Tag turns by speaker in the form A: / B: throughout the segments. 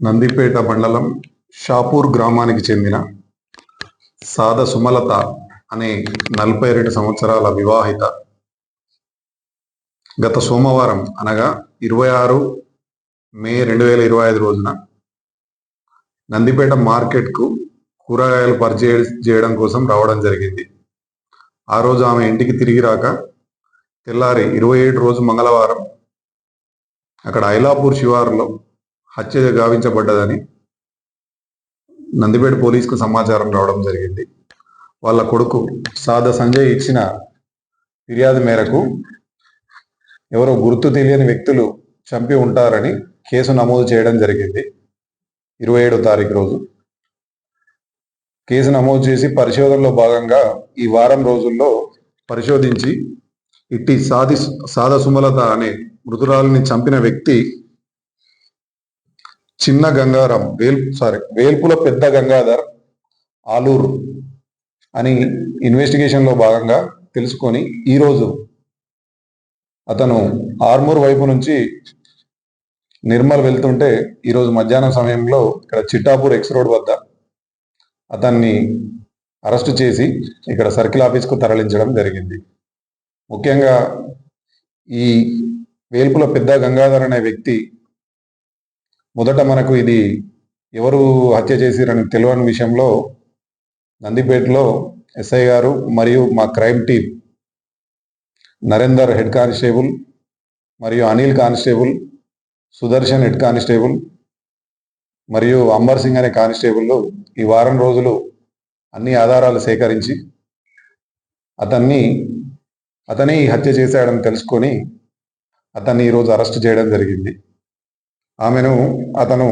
A: నందిపేట మండలం షాపూర్ గ్రామానికి చెందిన సాద సుమలత అనే నలభై రెండు సంవత్సరాల వివాహిత. గత సోమవారం అనగా ఇరవై ఆరు మే రెండు వేల ఇరవై ఐదు రోజున నందిపేట మార్కెట్కు కూరగాయలు పర్చేజ్ చేయడం కోసం రావడం జరిగింది. ఆ రోజు ఆమె ఇంటికి తిరిగి రాక తెల్లారి ఇరవై ఏడు రోజు మంగళవారం అక్కడ ఐలాపూర్ శివారులో హత్య గావించబడ్డదని నందిపేట పోలీసుకు సమాచారం రావడం జరిగింది. వాళ్ళ కొడుకు సాద సంజయ్ ఇచ్చిన ఫిర్యాదు మేరకు ఎవరో గుర్తు తెలియని వ్యక్తులు చంపి ఉంటారని కేసు నమోదు చేయడం జరిగింది. ఇరవై ఏడో తారీఖు రోజు. కేసు నమోదు చేసి పరిశోధనలో భాగంగా ఈ వారం రోజుల్లో పరిశోధించి ఇట్టి సాది సాద సుమలత అనే మృతురాలని చంపిన వ్యక్తి చిన్న గంగారం వేల్ సారీ వేల్పుల పెద్ద గంగాధర్ ఆలూరు అని ఇన్వెస్టిగేషన్లో భాగంగా తెలుసుకొని ఈరోజు అతను ఆర్మూర్ వైపు నుంచి నిర్మల్ వెళ్తుంటే ఈరోజు మధ్యాహ్నం సమయంలో ఇక్కడ చిట్టాపూర్ ఎక్స్ రోడ్ వద్ద అతన్ని అరెస్టు చేసి ఇక్కడ సర్కిల్ ఆఫీస్కు తరలించడం జరిగింది. ముఖ్యంగా ఈ వేల్పుల పెద్ద గంగాధర్ అనే వ్యక్తి మొదట మనకు ఇది ఎవరు హత్య చేసిరని తెలియని విషయంలో నందిపేటలో ఎస్ఐ గారు మరియు మా crime team Narender head constable మరియు Anil constable Sudarshan head constable మరియు అంబర్ సింగ్ అనే కానిస్టేబుల్ ఈ వారం రోజులు అన్ని ఆధారాలు సేకరించి అతన్ని అతనే ఈ హత్య చేశాడని తెలుసుకొని అతన్ని ఈరోజు అరెస్ట్ చేయడం జరిగింది. ఆమెను అతను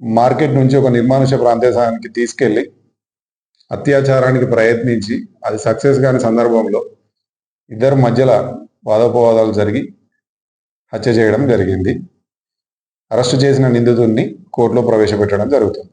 A: మార్కెట్ నుంచి ఒక నిర్మానుష ప్రాంతానికి తీసుకెళ్ళి అత్యాచారానికి ప్రయత్నించి అది సక్సెస్ కాని సందర్భంలో ఇద్దరు మధ్యలో వాదోపవాదాలు జరిగి హత్య చేయడం జరిగింది. అరెస్టు చేసిన నిందితుడిని కోర్టులో ప్రవేశపెట్టడం జరుగుతుంది.